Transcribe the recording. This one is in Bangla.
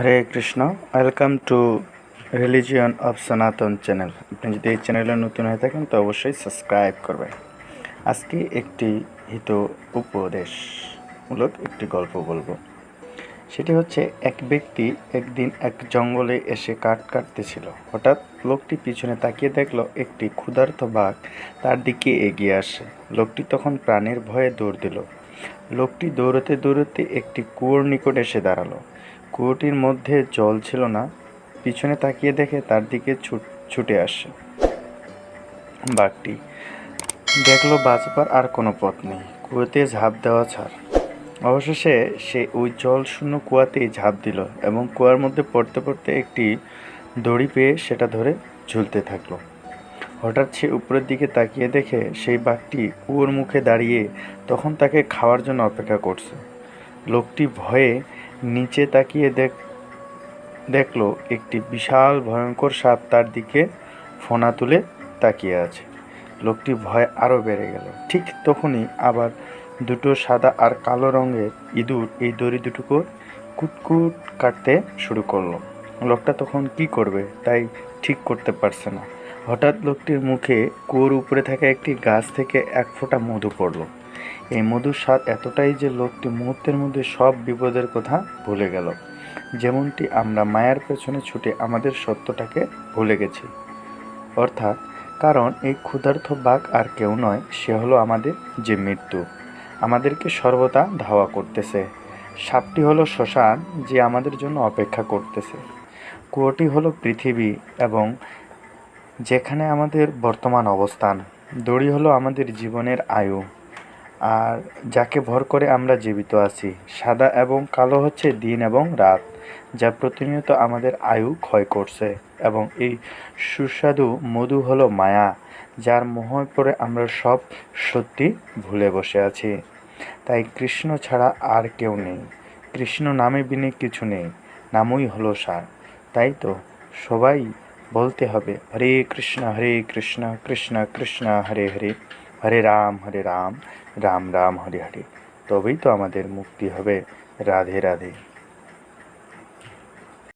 Hare Krishna welcome to religion of Sanatan channel আপনি যদি এই চ্যানেলে নতুন হয়ে থাকেন, তো অবশ্যই সাবস্ক্রাইব করবেন। আজকে একটি হিত উপদেশমূলক একটি গল্প বলব। সেটি হচ্ছে, এক ব্যক্তি একদিন এক জঙ্গলে এসে কাঠ কাটতেছিল। হঠাৎ লোকটি পিছনে তাকিয়ে দেখল, একটি ক্ষুধার্ত বাঘ তার দিকে এগিয়ে আসে। লোকটি তখন প্রাণের ভয়ে দৌড় দিল। লোকটি দৌড়তে দৌড়তে একটি কুয়োর নিকট এসে দাঁড়াল। কুয়োটির মধ্যে জল ছিল না, পিছনে তাকিয়ে দেখে তার দিকে ছুট- আসে। বাঘটি দেখল বাঁচবার আর কোনো পথ নেই, কুয়োতে ঝাঁপ দেওয়া ছাড়। অবশেষে সে ওই জল শূন্য কুয়াতেই ঝাঁপ দিল এবং কুয়ার মধ্যে পড়তে পড়তে একটি দড়ি পেয়ে সেটা ধরে ঝুলতে থাকল। হঠাৎ সে উপরের দিকে তাকিয়ে দেখে সেই বাঘটি কুয়োর মুখে দাঁড়িয়ে তখন তাকে খাওয়ার জন্য অপেক্ষা করছে। লোকটি ভয়ে নিচে তাকিয়ে দেখ, দেখল একটি বিশাল ভয়ঙ্কর সাপ তার দিকে ফোনা তুলে তাকিয়ে আছে। লোকটি ভয় আরও বেড়ে গেল। ঠিক তখনই আবার দুটো সাদা আর কালো রঙের ইঁদুর এই দড়ি দুটোকে কুটকুট কাটতে শুরু করল। লোকটা তখন কি করবে তাই ঠিক করতে পারছে না। হঠাৎ লোকটির মুখে কুয়োর উপরে থাকা একটি গাছ থেকে এক ফোঁটা মধু পড়ল। এই মধুর স্বাদ এতটাই যে লোকটি মুহূর্তের মধ্যে সব বিপদের কথা ভুলে গেল। যেমনটি আমরা মায়ার পেছনে ছুটে আমাদের সত্যটাকে ভুলে গেছি। অর্থাৎ কারণ এই ক্ষুধার্ত বাঘ আর কেউ নয়, সে হলো আমাদের যে মৃত্যু। আমাদেরকে সর্বদা ধাওয়া করতেছে। সাপটি হলো শ্মশান যে আমাদের জন্য অপেক্ষা করতেছে। কুয়োটি হলো পৃথিবী এবং যেখানে আমাদের বর্তমান অবস্থান। দড়ি হলো আমাদের জীবনের আয়ু। আর যাকে ভর করে আমরা জীবিত আছি, সাদা এবং কালো হচ্ছে দিন এবং রাত, যা প্রতিনিয়ত আমাদের আয়ু ক্ষয় করছে এবং এই সুস্বাদু মধু হলো মায়া, যার মোহে পড়ে আমরা সব সত্যি ভুলে বসে আছি। তাই কৃষ্ণ ছাড়া আর কেউ নেই, কৃষ্ণ নামে বিনে কিছু নেই, নামই হলো সার। তাই তো সবাই বলতে হবে, হরে কৃষ্ণ হরে কৃষ্ণ কৃষ্ণ কৃষ্ণ, হরে হরে। হরে রাম হরে রাম রাম রাম, হরে হরে। তবেই তো আমাদের মুক্তি হবে। রাধে রাধে।